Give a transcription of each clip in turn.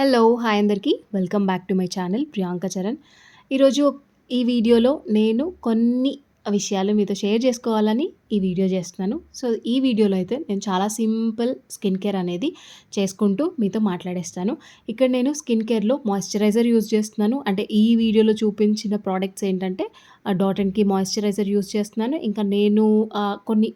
Hello hi అందరికీ. Welcome back to my channel Priyanka Charan ఈరోజు ఈ వీడియోలో నేను కొన్ని విషయాలు మీతో షేర్ చేసుకోవాలని ఈ వీడియో చేస్తున్నాను. సో ఈ వీడియోలో అయితే నేను చాలా సింపుల్ స్కిన్ కేర్ అనేది చేసుకుంటూ మీతో మాట్లాడేస్తాను. ఇక్కడ నేను స్కిన్ కేర్లో మాయిశ్చరైజర్ యూజ్ చేస్తున్నాను. అంటే ఈ వీడియోలో చూపించిన ప్రోడక్ట్స్ ఏంటంటే డాట్ అండ్కి మాయిశ్చరైజర్ యూజ్ చేస్తున్నాను. ఇంకా నేను కొన్ని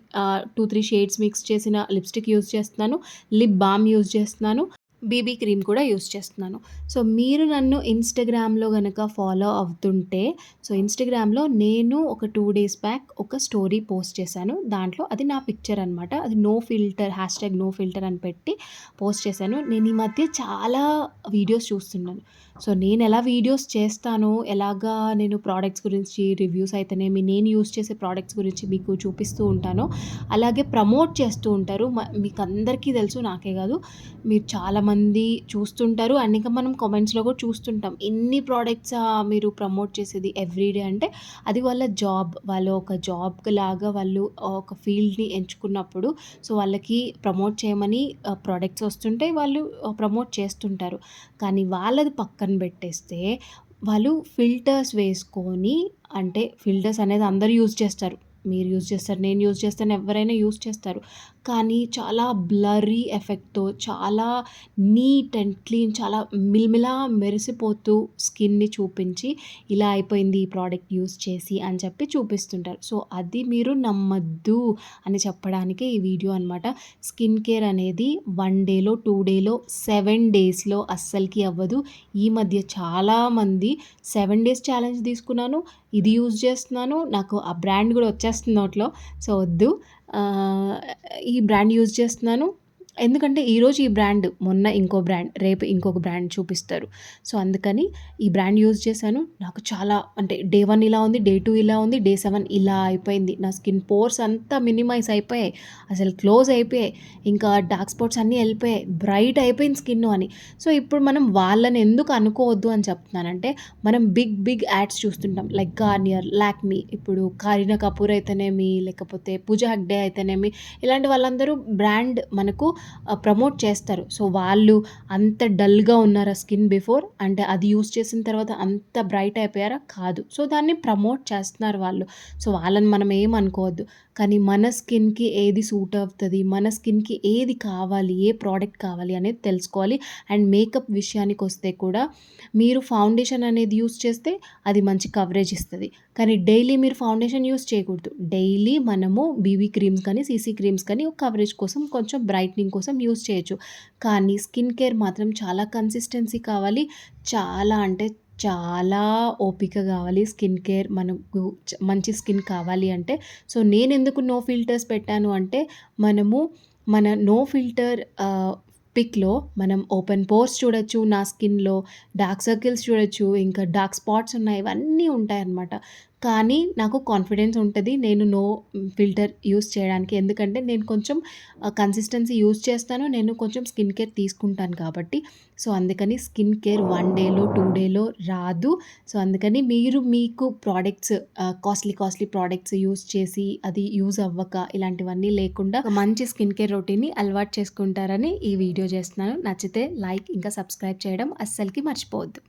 టూ త్రీ షేడ్స్ మిక్స్ చేసిన లిప్స్టిక్ యూజ్ చేస్తున్నాను. లిప్ బామ్ యూజ్ చేస్తున్నాను. బీబీ క్రీమ్ కూడా యూస్ చేస్తున్నాను. సో మీరు నన్ను ఇన్స్టాగ్రామ్లో కనుక ఫాలో అవుతుంటే సో ఇన్స్టాగ్రామ్లో నేను ఒక టూ డేస్ బ్యాక్ ఒక స్టోరీ పోస్ట్ చేశాను. దాంట్లో అది నా పిక్చర్ అనమాట అది no filter hash tag no filter అని పెట్టి పోస్ట్ చేశాను. నేను ఈ మధ్య చాలా వీడియోస్ చూస్తున్నాను. సో నేను ఎలా వీడియోస్ చేస్తానో ఎలాగా నేను ప్రోడక్ట్స్ గురించి రివ్యూస్ అయితేనేమి నేను యూస్ చేసే ప్రోడక్ట్స్ గురించి మీకు చూపిస్తూ ఉంటానో అలాగే ప్రమోట్ చేస్తూ ఉంటారు. మ- మీకు అందరికీ తెలుసు నాకే కాదు. మీరు చాలామంది మంది చూస్తుంటారు. అండ్ ఇంకా మనం కామెంట్స్లో కూడా చూస్తుంటాం. ఎన్ని ప్రోడక్ట్స్ మీరు ప్రమోట్ చేసేది ఎవ్రీడే అంటే అది వాళ్ళ జాబ్ వాళ్ళు ఒక జాబ్ లాగా వాళ్ళు ఒక ఫీల్డ్ని ఎంచుకున్నప్పుడు సో వాళ్ళకి ప్రమోట్ చేయమని ప్రోడక్ట్స్ వస్తుంటే వాళ్ళు ప్రమోట్ చేస్తుంటారు. కానీ వాళ్ళది పక్కన పెట్టేస్తే వాళ్ళు ఫిల్టర్స్ వేసుకొని అంటే ఫిల్టర్స్ అనేది అందరూ యూజ్ చేస్తారు. మీరు యూజ్ చేస్తారు నేను యూజ్ చేస్తాను ఎవరైనా యూజ్ చేస్తారు. కానీ చాలా బ్లరీ ఎఫెక్ట్తో చాలా నీట్ అండ్ క్లీన్ చాలా మిల్మిలా మెరిసిపోతూ స్కిన్ని చూపించి ఇలా అయిపోయింది ఈ ప్రోడక్ట్ యూజ్ చేసి అని చెప్పి చూపిస్తుంటారు. సో అది మీరు నమ్మద్దు అని చెప్పడానికి ఈ వీడియో అనమాట స్కిన్ కేర్ అనేది వన్ డేలో టూ డేలో సెవెన్ డేస్లో అస్సలకి అవ్వదు. ఈ మధ్య చాలామంది సెవెన్ డేస్ ఛాలెంజ్ తీసుకున్నాను ఇది యూజ్ చేస్తున్నాను నాకు ఆ బ్రాండ్ కూడా వచ్చేస్తుంది నోట్లో. సో వద్దు. ఈ బ్రాండ్ యూజ్ చేస్తున్నాను. ఎందుకంటే ఈరోజు ఈ బ్రాండ్ మొన్న ఇంకో బ్రాండ్ రేపు ఇంకొక బ్రాండ్ చూపిస్తారు. సో అందుకని ఈ బ్రాండ్ యూజ్ చేశాను. నాకు చాలా అంటే డే వన్ ఇలా ఉంది డే టూ ఇలా ఉంది డే సెవెన్ ఇలా అయిపోయింది. నా స్కిన్ పోర్స్ అంతా మినిమైజ్ అయిపోయాయి. అసలు క్లోజ్ అయిపోయాయి. ఇంకా డార్క్ స్పాట్స్ అన్నీ వెళ్ళిపోయాయి. బ్రైట్ అయిపోయింది స్కిన్ అని. సో ఇప్పుడు మనం వాళ్ళని ఎందుకు అనుకోవద్దు అని చెప్తున్నానంటే మనం బిగ్ బిగ్ యాడ్స్ చూస్తుంటాం. లైక్ గార్నియర్ లాక్మీ ఇప్పుడు కారీనా కపూర్ అయితేనేమి లేకపోతే పూజా హెగ్డే అయితేనేమి ఇలాంటి వాళ్ళందరూ బ్రాండ్ మనకు ప్రమోట్ చేస్తారు. సో వాళ్ళు అంత డల్గా ఉన్నారా స్కిన్ బిఫోర్ అంటే అది యూస్ చేసిన తర్వాత అంత బ్రైట్ అయిపోయారా? కాదు. సో దాన్ని ప్రమోట్ చేస్తున్నారు వాళ్ళు. సో వాళ్ళని మనం ఏం అనుకోవద్దు. కానీ మన స్కిన్కి ఏది సూట్ అవుతుంది? మన స్కిన్కి ఏది కావాలి? ఏ ప్రోడక్ట్ కావాలి? అనేది తెలుసుకోవాలి. అండ్ మేకప్ విషయానికి వస్తే కూడా మీరు ఫౌండేషన్ అనేది యూస్ చేస్తే అది మంచి కవరేజ్ ఇస్తుంది. కానీ డైలీ మీరు ఫౌండేషన్ యూస్ చేయకూడదు. డైలీ మనము బీబీ క్రీమ్స్ కానీ సీసీ క్రీమ్స్ కానీ కవరేజ్ కోసం కొంచెం బ్రైట్నింగ్ కోసం యూస్ చేయొచ్చు. కానీ స్కిన్ కేర్ మాత్రం చాలా కన్సిస్టెన్సీ కావాలి. చాలా అంటే చాలా ఓపిక కావాలి స్కిన్ కేర్ మనకు మంచి స్కిన్ కావాలి అంటే. సో నేను ఎందుకు నో ఫిల్టర్స్ పెట్టాను అంటే మనము మన నో ఫిల్టర్ పిక్లో మనం ఓపెన్ పోర్స్ చూడొచ్చు నా స్కిన్లో డార్క్ సర్కిల్స్ చూడొచ్చు ఇంకా డార్క్ స్పాట్స్ ఉన్నాయి ఇవన్నీ ఉంటాయన్నమాట. కానీ నాకు కాన్ఫిడెన్స్ ఉంటుంది. నేను నో ఫిల్టర్ యూస్ చేయడానికి. ఎందుకంటే నేను కొంచెం కన్సిస్టెన్సీ యూస్ చేస్తాను. నేను కొంచెం స్కిన్ కేర్ తీసుకుంటాను కాబట్టి. సో అందుకని స్కిన్ కేర్ వన్ డేలో టూ డేలో రాదు. సో అందుకని మీరు మీకు products costly costly products use చేసి అది యూజ్ అవ్వక ఇలాంటివన్నీ లేకుండా మంచి స్కిన్ కేర్ రొటీన్ని అలవాటు చేసుకుంటారని ఈ వీడియో చేస్తున్నాను. నచ్చితే లైక్ ఇంకా సబ్స్క్రైబ్ చేయడం అస్సలకి మర్చిపోవద్దు.